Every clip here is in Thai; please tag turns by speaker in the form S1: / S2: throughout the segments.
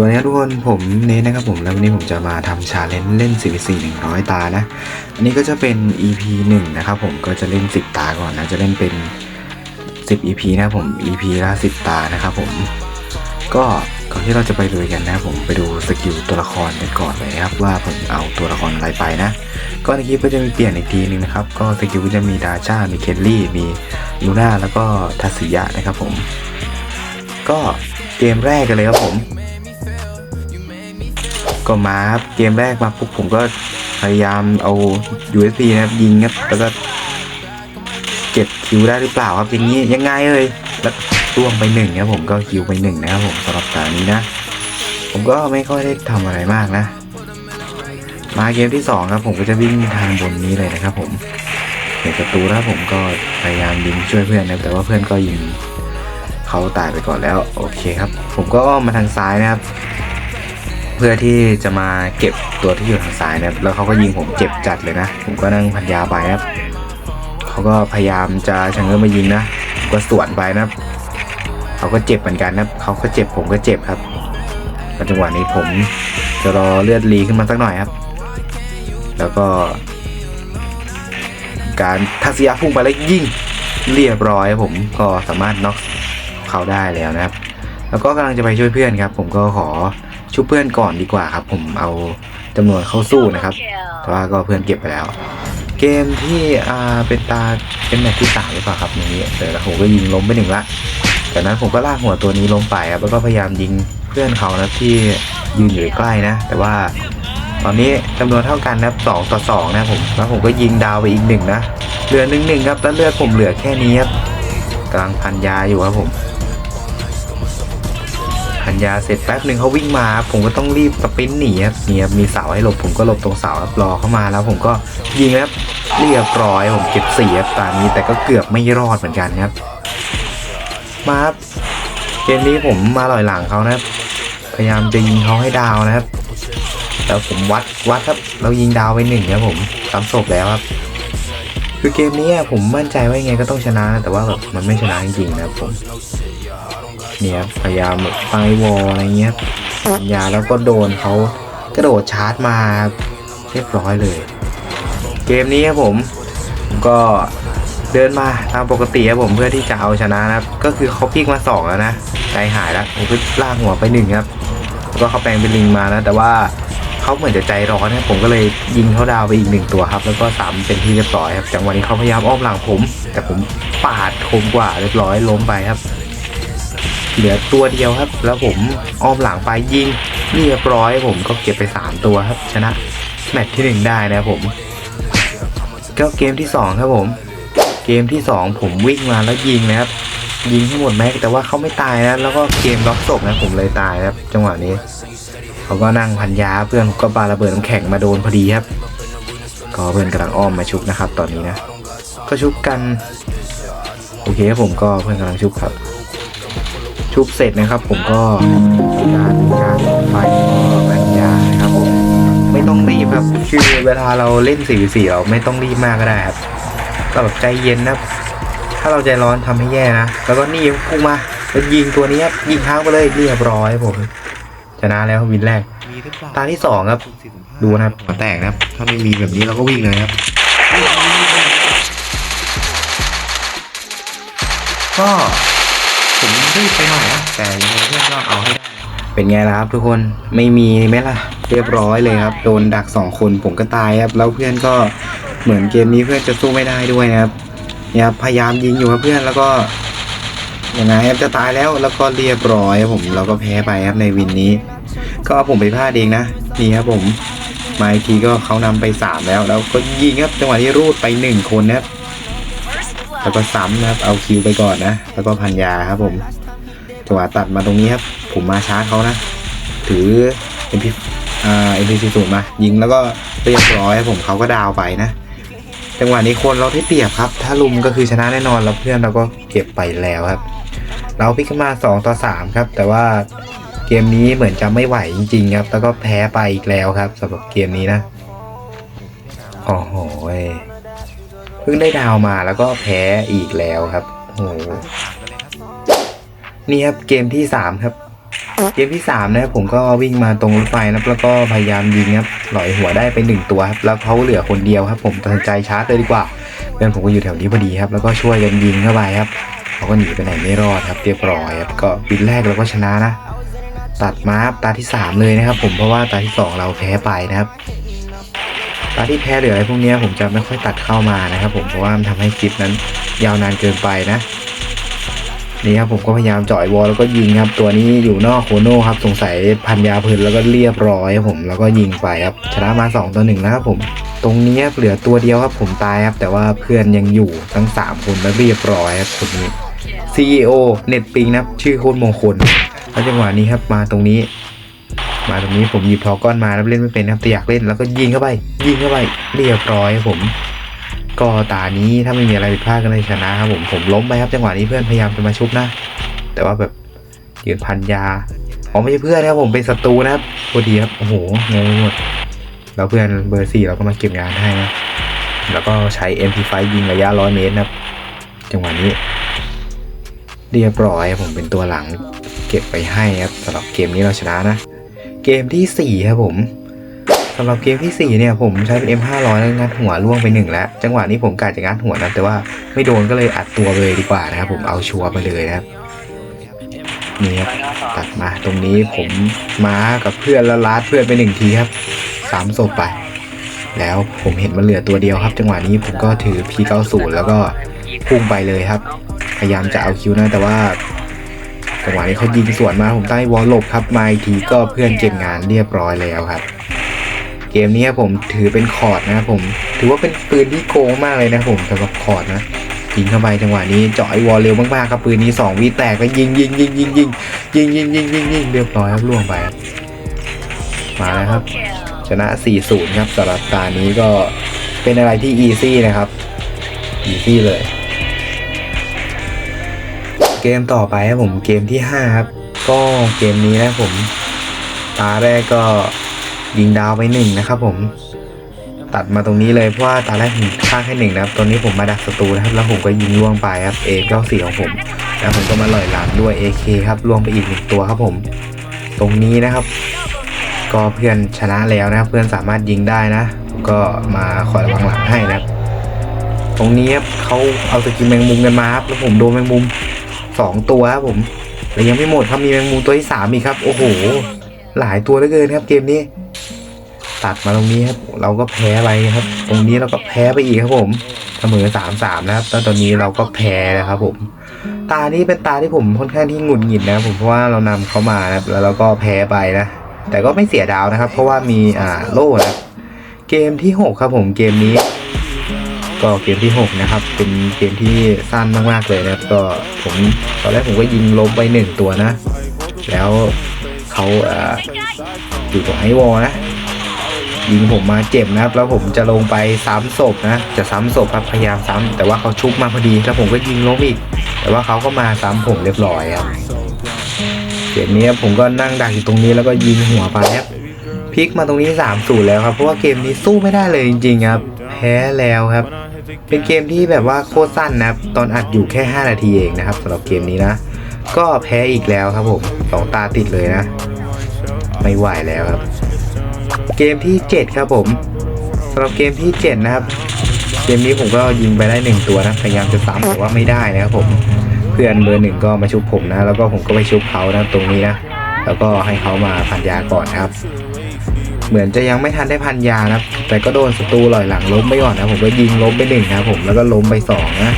S1: สวัสดีครับทุกคนผมเนทนะครับผมแล้ววันนี้ผมจะมาทำชาเลนจ์เล่น4 4 100 ตานะ อันนี้ก็จะเป็น EP 1 นะครับผมก็จะเล่น 10 ตาก่อนนะ จะเล่นเป็น 10 EP นะผม EP ละ10 ตานะครับผม ก็ก่อนที่เราจะไปลุยกันนะผมไปดูสกิลตัวละครกันก่อนเลยครับ ว่าผมเอาตัวละครอะไรไปนะ ก็ในคลิปก็จะมีเปลี่ยนอีกทีนึงนะครับ ก็สกิลก็จะมีดาชามีเคลลี่มีลูน่าแล้วก็ทัศยะนะครับผม ก็เกมแรกกันเลยครับผม ก็มาครับเกมแรกมาปุ๊บผมก็พยายามเอา USP นะครับยิงครับแล้วก็เก็บคิวได้หรือเปล่าครับอย่างนี้ยังไงเอ่ยแล้วร่วงไปหนึ่งครับผมก็คิวไปหนึ่งนะครับผมสำหรับตานี้นะ ผมก็ไม่ค่อยได้ทำอะไรมากนะ มาเกมที่สองครับผมก็จะวิ่งทางบนนี้เลยนะครับ ผมเห็นประตูแล้วผมก็พยายามยิงช่วยเพื่อนนะแต่ว่าเพื่อนก็ยิงเขาตายไปก่อนแล้ว โอเคครับ ผมก็อ้อมมาทางซ้ายนะครับ เพื่อที่จะมาเก็บตัวที่อยู่ทางซ้ายนะครับ แล้วเขาก็ยิงผมเจ็บจัดเลยนะ ผมก็นั่งพันยาไปครับเขาก็พยายามจะชะเง้อมายิงนะก็สวนไปนะครับเขาก็เจ็บเหมือนกันนะครับเขาก็เจ็บผมก็เจ็บครับแล้วจังหวะนี้ผมจะรอเลือดรีขึ้นมาสักหน่อยครับ แล้วก็ การทัศยะพุ่งไปแล้วยิงเรียบร้อยผมก็สามารถน็อกเขาได้แล้วนะครับ แล้วก็กำลังจะไปช่วยเพื่อนครับ ผมก็ขอชุบเพื่อนก่อนดีกว่าครับ ผมเอาจำนวนเข้าสู้นะครับ แต่ว่าก็เพื่อนเก็บไปแล้ว เกมที่อ่าเป็นตาเป็นแมตช์ที่สามหรือเปล่าครับอย่างนี้แต่ละผมก็ยิงล้มไปหนึ่งละจากนั้นผมก็ลากหัวตัวนี้ล้มไปครับแล้วก็พยายามยิงเพื่อนเขานะที่ยืนอยู่ใกล้นะ แต่ว่าตอนนี้จำนวนเท่ากันนับสองต่อสองนะผมแล้วผมก็ยิงดาวไปอีกหนึ่งนะเหลือหนึ่งหนึ่งครับแล้วเลือดผมเหลือแค่นี้ครับกำลังพันยาอยู่ครับผม พันยาเสร็จแป๊บหนึ่งเขาวิ่งมา ผมก็ต้องรีบสปรินต์หนีครับเนี่ยมีเสาให้หลบผมก็หลบตรงเสาครับรอเข้ามาแล้วผมก็ยิงครับเรียบร้อยผมเก็บสี่ครับตอนนี้แต่ก็เกือบไม่รอดเหมือนกันครับ มาครับเกมนี้ผมมาลอยหลังเขานะครับ พยายามจะยิงเขาให้ดาวนะครับแล้วผมวัดวัดครับเรายิงดาวไปหนึ่งครับผมสามศพแล้วครับคือเกมนี้ผมมั่นใจว่ายังไงก็ต้องชนะนะแต่ว่าแบบมันไม่ชนะจริงๆนะครับผม เนี่ยพยายามแบบไฟวอลอะไรเงี้ยสัญญาแล้วก็โดนเขากระโดดชาร์จมาเรียบร้อยเลย เกมนี้ครับผมก็เดินมาตามปกติครับผมเพื่อที่จะเอาชนะนะครับ ก็คือเขาพิกมาสองแล้วนะใจหายแล้วผมก็ลากหัวไปหนึ่งครับแล้วก็เขาแปลงเป็นลิงมานะแต่ว่าเขาเหมือนจะใจร้อนนะผมก็เลยยิงเขาดาวไปอีกหนึ่งตัวครับ แล้วก็สามเป็นที่เรียบร้อยครับจังหวะนี้เขาพยายามอ้อมหลังผม แต่ผมปาดคมกว่าเรียบร้อยล้มไปครับ เหลือตัวเดียวครับ แล้วผมอ้อมหลังไปยิงเรียบร้อยผมก็เก็บไป 3 ตัวครับ ชนะแมตช์ที่ 1 ได้นะครับผมก็เกมที่ 2 ครับผม เกมที่ 2 ผมวิ่งมาแล้วยิงนะครับยิงให้หมดแม็กซ์แต่ว่าเขาไม่ตายนะ แล้วก็เกมล็อกศพนะผมเลยตายครับ จังหวะนี้เขาก็นั่งพันยาเพื่อนก็ปาระเบิดน้ำแข็งมาโดนพอดีครับ ก็เพื่อนกำลังอ้อมมาชุบนะครับ ตอนนี้นะ ก็ชุบกัน โอเคครับผมก็เพื่อนกำลังชุบครับ ชุบเสร็จนะครับ ผมก็การการไฟก็ปัญญานะครับผมไม่ต้องรีบครับ คือเวลาเราเล่นสี่สี่เราไม่ต้องรีบมากก็ได้ครับก็แบบใจเย็นนะครับ ถ้าเราใจร้อนทำให้แย่นะแล้วก็นี่พุ่งมาแล้วยิงตัวนี้ครับยิงค้างไปเลยเรียบร้อยผมชนะแล้ววินแรกตาที่สองครับ ดูนะครับหัวแตกนะครับ ถ้าไม่มีแบบนี้เราก็วิ่งเลยครับ ก็ ผมรีบไปหน่อยนะแต่ยังไงเพื่อนก็เอาให้ได้เป็นไงล่ะครับทุกคนไม่มีไหมล่ะ เรียบร้อยเลยครับ โดนดักสองคนผมก็ตายครับ แล้วเพื่อนก็เหมือนเกมนี้เพื่อนจะสู้ไม่ได้ด้วยนะครับเนี่ยพยายามยิงอยู่ครับเพื่อนแล้วก็ยังไงครับจะตายแล้วแล้วก็เรียบร้อยผมเราก็แพ้ไปครับในวินนี้ ก็ผมไปพลาดเองนะนี่ครับผมมาอีกทีก็เขานำไปสามแล้ว แล้วก็ยิงครับจังหวะที่รูดไปหนึ่งคนนะครับ แล้วก็ซ้ำนะครับเอาคิวไปก่อนนะ แล้วก็พันยาครับผมจังหวะตัดมาตรงนี้ครับ ผมมาชาร์จเขานะ ถือ MP อ่า MP40 มายิงแล้วก็เรียบร้อยครับผมเขาก็ดาวไปนะจังหวะนี้คนเราได้เปรียบครับ ถ้าลุมก็คือชนะแน่นอนแล้วเพื่อนเราก็เก็บไปแล้วครับ เราพลิกขึ้นมา 2 ต่อ 3 ครับ แต่ว่าเกมนี้เหมือนจะไม่ไหวจริง ๆ ครับ แล้วก็แพ้ไปอีกแล้วครับสำหรับเกมนี้นะ โอ้โห พิ่งได้ดาวมาแล้วก็แพ้อีกแล้วครับโอ้โหนี่ครับเกมที่สามครับ เกมที่3นะครับผมก็วิ่งมาตรงรถไฟนะแล้วก็พยายามยิงครับหลอยหัวได้ไปหนึ่งตัวครับแล้วเขาเหลือคนเดียวครับ ผมตัดสินใจชาร์จเลยดีกว่าเพื่อนผมก็อยู่แถวนี้พอดีครับ แล้วก็ช่วยกันยิงเข้าไปครับเขาก็หนีไปไหนไม่รอดครับเรียบร้อยครับก็บินแรกเราก็ชนะนะตัดมารับตาที่ 3 เลยนะครับ ผมเพราะว่าตาที่ 2 เราแพ้ไปนะครับ ตาที่แพ้เหลืออะไรพวกนี้ผมจะไม่ค่อยตัดเข้ามานะครับ ผมเพราะว่ามันทำให้คลิปนั้นยาวนานเกินไปนะนี่ครับผมก็พยายามจ่อยวอลแล้วก็ยิงครับ ตัวนี้อยู่นอกโคโน่ครับสงสัยพันยาพลินแล้วก็เรียบร้อยครับผมแล้วก็ยิงไปครับชนะมา2ต่อหนึ่งแล้วครับผมตรงนี้เหลือตัวเดียวครับผมตายครับ แต่ว่าเพื่อนยังอยู่ทั้ง 3 คนแล้วเรียบร้อยครับคนนี้ CEO เน็ตปิงนะครับชื่อโคตรมงคลแล้วจังหวะนี้ครับมาตรงนี้ มาตรงนี้ผมหยิบทอก้อนมาแล้วเล่นไม่เป็นนะครับแต่อยากเล่นแล้วก็ยิงเข้าไป ยิงเข้าไปเรียบร้อยผม ก็ตานี้ถ้าไม่มีอะไรผิดพลาดก็เลยชนะครับผมผมล้มไปครับจังหวะนี้เพื่อนพยายามจะมาชุบนะ แต่ว่าแบบยืนพันยาอ๋อไม่ใช่เพื่อนนะครับผมเป็นศัตรูนะครับพอดีครับโอ้โหงงหมดแล้วเพื่อนเบอร์สี่เราก็มาเก็บงานให้นะแล้วก็ใช้ MP5 ยิงระยะร้อยเมตรนะครับจังหวะนี้ เรียบร้อยผมเป็นตัวหลังเก็บไปให้ครับสำหรับเกมนี้เราชนะนะ เกมที่สี่ครับผมสำหรับเกมที่สี่เนี่ยผมใช้เป็น M500 แล้วงัดหัวล่วงไปหนึ่งแล้ว จังหวะนี้ผมกะจะงัดหัวนะแต่ว่าไม่โดนก็เลยอัดตัวไปเลยดีกว่านะครับผมเอาชัวร์ไปเลยนะครับนี่ครับตัดมาตรงนี้ผมม้ากับเพื่อนแล้วลาดเพื่อนไปหนึ่งทีครับสามศพไป แล้วผมเห็นมันเหลือตัวเดียวครับ จังหวะนี้ผมก็ถือ P90 แล้วก็พุ่งไปเลยครับ พยายามจะเอาคิวนะแต่ว่า จังหวะนี้เขายิงสวนมาผมใต้วอลหลบครับมาอีกทีก็เพื่อนเก็บงานเรียบร้อยแล้วครับ เกมนี้ผมถือเป็นคอร์ดนะครับผม ถือว่าเป็นปืนที่โกงมากเลยนะผมสำหรับคอร์ดนะยิงเข้าไปจังหวะนี้เจาะไอวอลเร็วมากๆครับปืนนี้2วิแตกแล้วยิงยิงยิงยิงยิงยิงยิงยิงยิงยิงเรียบร้อยครับล่วงไปมาแล้วครับ ชนะ 4-0 ครับสำหรับตานี้ก็เป็นอะไรที่อีซี่นะครับอีซี่เลย มต่อไปครับผมเกมที่ 5 ครับ ก็เกมนี้นะผมตาแรกก็ยิงดาวไปหนึ่งนะครับผม ตัดมาตรงนี้เลยเพราะว่าตาแรกผมฆ่าแค่หนึ่งนะครับตอนนี้ผมมาดักศัตรูนะครับ แล้วผมก็ยิงล่วงไปครับเอเก้าสี่ของผมแล้วผมก็มาลอยหลังด้วย AK ครับล่วงไปอีกหนึ่งตัวครับผม ตรงนี้นะครับ ก็เพื่อนชนะแล้วนะครับเพื่อนสามารถยิงได้นะ ก็มาคอยระวังหลังให้นะครับตรงนี้ครับเขาเอาสกิลแมงมุมกันมาครับแล้วผมโดนแมงมุม สองตัวครับผมแต่ยังไม่หมดครับมีแมงมุมตัวที่สามอีกครับ โอ้โห หลายตัวเหลือเกินครับ เกมนี้ ตัดมาตรงนี้ครับ เราก็แพ้ไปครับ ตรงนี้เราก็แพ้ไปอีกครับผมเสมอสามสามนะครับแล้วตอนนี้เราก็แพ้นะครับผม ตานี้เป็นตาที่ผมค่อนข้างที่หงุดหงิดนะครับผมเพราะว่าเรานำเขามานะครับแล้วเราก็แพ้ไปนะแต่ก็ไม่เสียดาวนะครับ เพราะว่ามีอ่าโล่นะเกมที่หกครับผมเกมนี้ ก็เกมที่หกนะครับ เป็นเกมที่สั้นมากๆเลยนะครับ ก็ผมตอนแรกผมก็ยิงล้มไปหนึ่งตัวนะ แล้วเขาอยู่ตรงไอวอลนะยิงผมมาเจ็บนะครับ แล้วผมจะลงไปซ้ำศพนะ จะซ้ำศพครับพยายามซ้ำแต่ว่าเขาชุบมาพอดี แล้วผมก็ยิงล้มอีก แต่ว่าเขาก็มาซ้ำผมเรียบร้อยครับเกมนี้ผมก็นั่งดักอยู่ตรงนี้แล้วก็ยิงหัวไปครับพลิกมาตรงนี้3ามสูแล้วครับ เพราะว่าเกมนี้สู้ไม่ได้เลยจริงๆครับ แพ้แล้วครับ เป็นเกมที่แบบว่าโคตรสั้นนะครับ ตอนอัดอยู่แค่ 5 นาทีเองนะครับสำหรับเกมนี้นะ ก็แพ้อีกแล้วครับผมสองตาติดเลยนะ ไม่ไหวแล้วครับ เกมที่ 7 ครับผมสำหรับเกมที่ 7 นะครับ เกมนี้ผมก็ยิงไปได้หนึ่งตัวนะ พยายามจะซ้ำแต่ว่าไม่ได้นะครับผม เพื่อนเบอร์หนึ่งก็มาชุบผมนะ แล้วก็ผมก็ไปชุบเขานะตรงนี้นะ แล้วก็ให้เขามาพันยาก่อนครับ เหมือนจะยังไม่ทันได้พันยานะครับ แต่ก็โดนศัตรูลอยหลังล้มไปก่อนนะผมก็ยิงล้มไปหนึ่งนะครับผมแล้วก็ล้มไปสองนะ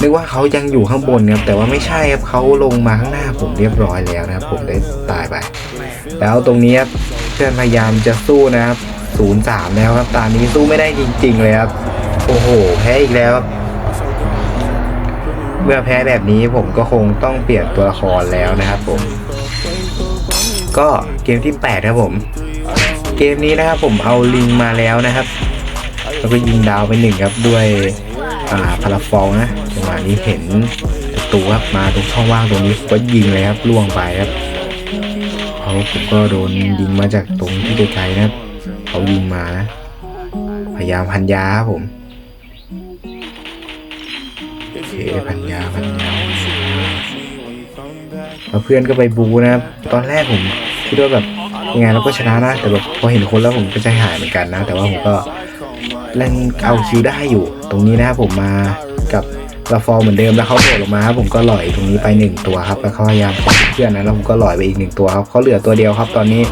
S1: นึกว่าเขายังอยู่ข้างบนครับแต่ว่าไม่ใช่ครับเขาลงมาข้างหน้าผมเรียบร้อยแล้วนะครับผมได้ตายไป แล้วตรงนี้ครับเพื่อนพยายามจะสู้นะครับศูนย์สามแล้วครับตอนนี้สู้ไม่ได้จริง ๆ เลยครับโอ้โหแพ้อีกแล้วครับเมื่อแพ้แบบนี้ผมก็คงต้องเปลี่ยนตัวละครแล้วนะครับผม ก็เกมที่ 8 ครับผม เกมนี้นะครับผมเอาลิงมาแล้วนะครับ แล้วก็ยิงดาวไปหนึ่งครับด้วยพาราฟองนะจังหวะนี้เห็นศัตรูครับมาตรงช่องว่างตรงนี้ก็ยิงเลยครับล่วงไปครับเขาผมก็โดนยิงมาจากตรงที่ไกลๆนะครับเขายิงมานะพยายามพันยาครับผมโอเคพันยาพันยาแล้วเพื่อนก็ไปบูนะครับตอนแรกผมคิดว่าแบบ ยังไงเราก็ชนะนะ แต่แบบพอเห็นคนแล้วผมก็ใจหายเหมือนกันนะ แต่ว่าผมก็เล่นเอาคิวได้อยู่ ตรงนี้นะครับผมมากับลาฟอร์เหมือนเดิมแล้วเขาโดดลงมาครับผมก็ลอยตรงนี้ไปหนึ่งตัวครับแล้วเขาพยายามเพื่อนนะแล้วผมก็ลอยไปอีกหนึ่งตัวครับเขาเหลือตัวเดียวครับตอนนี้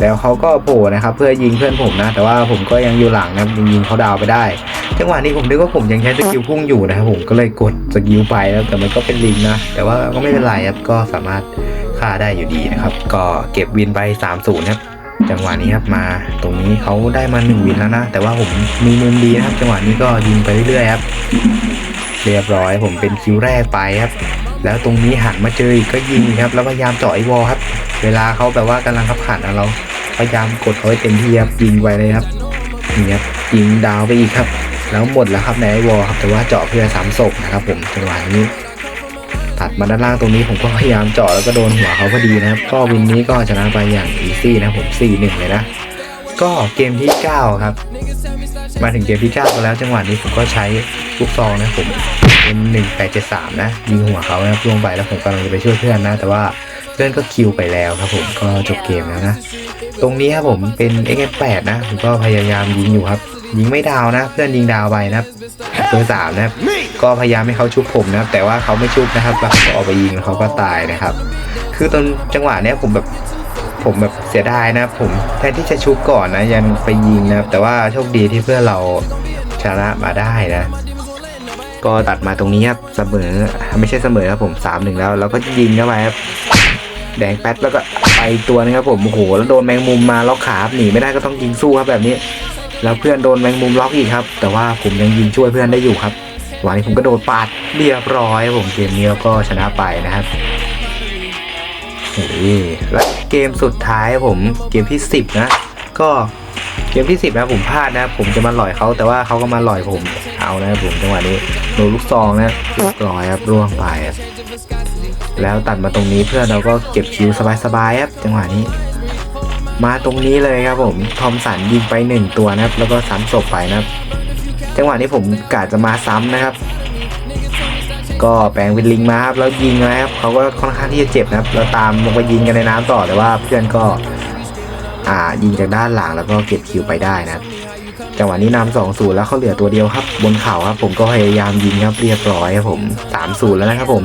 S1: แล้วเขาก็โผล่นะครับ เพื่อยิงเพื่อนผมนะ แต่ว่าผมก็ยังอยู่หลังนะยังยิงเขาดาวไปได้จังหวะนี้ผมนึกว่าผมยังใช้สกิลพุ่งอยู่นะครับผมก็เลยกดสกิลไปแล้วแต่มันก็เป็นลิงนะแต่ว่าก็ไม่เป็นไรครับก็สามารถาได้อยู่ดีนะครับ ก็เก็บวินไป3-0ครับจังหวะนี้ครับมาตรงนี้เขาได้มา1วินแล้วนะ แต่ว่าผมมีมุมดีนะครับ จังหวะนี้ก็ยิงไปเรื่อยๆครับ เรียบร้อยผมเป็นคิวแรกไปครับ แล้วตรงนี้หันมาเจออีกก็ยิงครับ แล้วพยายามเจาะไอ้วอลครับ เวลาเขาแบบว่ากำลังขับขันเราพยายามกดเขาให้เต็มที่ครับยิงไวเลยครับนี่ครับยิงดาวไปอีกครับ แล้วหมดแล้วครับในไอวอลครับแต่ว่าเจาะเพื่อสามศพนะครับ ผมจังหวะนี้ ตัดมาด้านล่างตรงนี้ผมก็พยายามเจาะแล้วก็โดนหัวเขาพอดีนะครับ ก็วินนี้ก็ชนะไปอย่างอีซี่นะผม 4-1 เลยนะ ก็เกมที่ 9 ครับ มาถึงเกมที่ 9กันแล้วจังหวะนี้ผมก็ใช้ลูกซองนะผมเป็น1873 นะยิงหัวเขานะครับล่วงไปแล้วผมกำลังจะไปช่วยเพื่อนนะ แต่ว่าเพื่อนก็คิวไปแล้วครับผมก็จบเกมแล้วนะ ตรงนี้ครับผมเป็น x8 นะผมก็พยายามยิงอยู่ครับ ยิงไม่ดาวนะ เพื่อนยิงดาวไปนะเบอร์สามนะครับ ก็พยายามให้เขาชุบผมนะครับ แต่ว่าเขาไม่ชุบนะครับแล้วเขาก็ออกไปยิงแล้วเขาก็ตายนะครับ คือตอนจังหวะเนี้ยผมแบบผมแบบเสียดายนะครับผมแทนที่จะชุบก่อนนะยันไปยิงนะครับแต่ว่าโชคดีที่เพื่อนเราชนะมาได้นะ ก็ตัดมาตรงนี้ครับเสมอไม่ใช่เสมอครับผมสามหนึ่งแล้วแล้วก็ยิงเข้าไปครับแดงแป๊ดแล้วก็ไปตัวนึงครับผมโอ้โหแล้วโดนแมงมุมมาล็อกขาหนีไม่ได้ก็ต้องยิงสู้ครับแบบนี้ แล้วเพื่อนโดนแมงมุมล็อกอีกครับ แต่ว่าผมยังยิงช่วยเพื่อนได้อยู่ครับ วันนี้ผมก็โดนปาดเรียบร้อยผมเกมนี้ก็ชนะไปนะครับและเกมสุดท้ายผมเกมที่ 10 นะ ก็เกมที่ 10 นะผมพลาดนะ ผมจะมาหล่อยเขาแต่ว่าเขาก็มาหล่อยผมเอานะผมจังหวะนี้โดนลูกซองนะเรียบร้อยครับร่วงไปครับแล้วตัดมาตรงนี้เพื่อนเราก็เก็บคิวสบายๆครับจังหวะนี้ มาตรงนี้เลยครับผมทอมสันยิงไปหนึ่งตัวนะครับ แล้วก็ซ้ำศพไปนะครับ จังหวะนี้ผมกะจะมาซ้ำนะครับ ก็แปลงเป็นลิงมาครับแล้วยิงนะครับเขาก็ค่อนข้างที่จะเจ็บนะครับแล้วตามลงไปยิงกันในน้ำต่อแต่ว่าเพื่อนก็อ่ายิงจากด้านหลังแล้วก็เก็บคิวไปได้นะครับจังหวะนี้นำสองศูนย์แล้วเขาเหลือตัวเดียวครับ บนเขาครับผมก็พยายามยิงครับเรียบร้อยครับผมสามศูนย์แล้วนะครับผม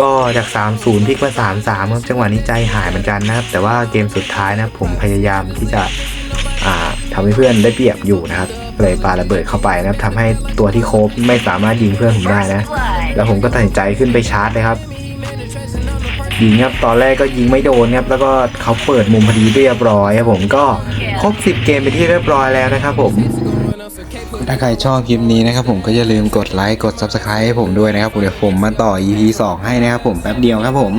S1: ก็จาก3-0พลิกมา3-3ครับจังหวะนี้ใจหายเหมือนกันนะครับ แต่ว่าเกมสุดท้ายนะผมพยายามที่จะอ่าทำให้เพื่อนได้เปรียบอยู่นะครับ เลยปาระเบิดเข้าไปนะครับทำให้ตัวที่โคบไม่สามารถยิงเพื่อนผมได้นะ แล้วผมก็ตัดสินใจขึ้นไปชาร์จเลยครับยิงครับตอนแรกก็ยิงไม่โดนครับแล้วก็เขาเปิดมุมพอดีเรียบร้อยครับผมก็ครบ 10 เกมไปที่เรียบร้อยแล้วนะครับผมถ้าใครชอบคลิปนี้นะครับผมก็อย่าลืมกดไลค์กด Subscribe ให้ผมด้วยนะครับเดี๋ยวผมมาต่อ EP 2 ให้นะครับผมแป๊บเดียวครับผม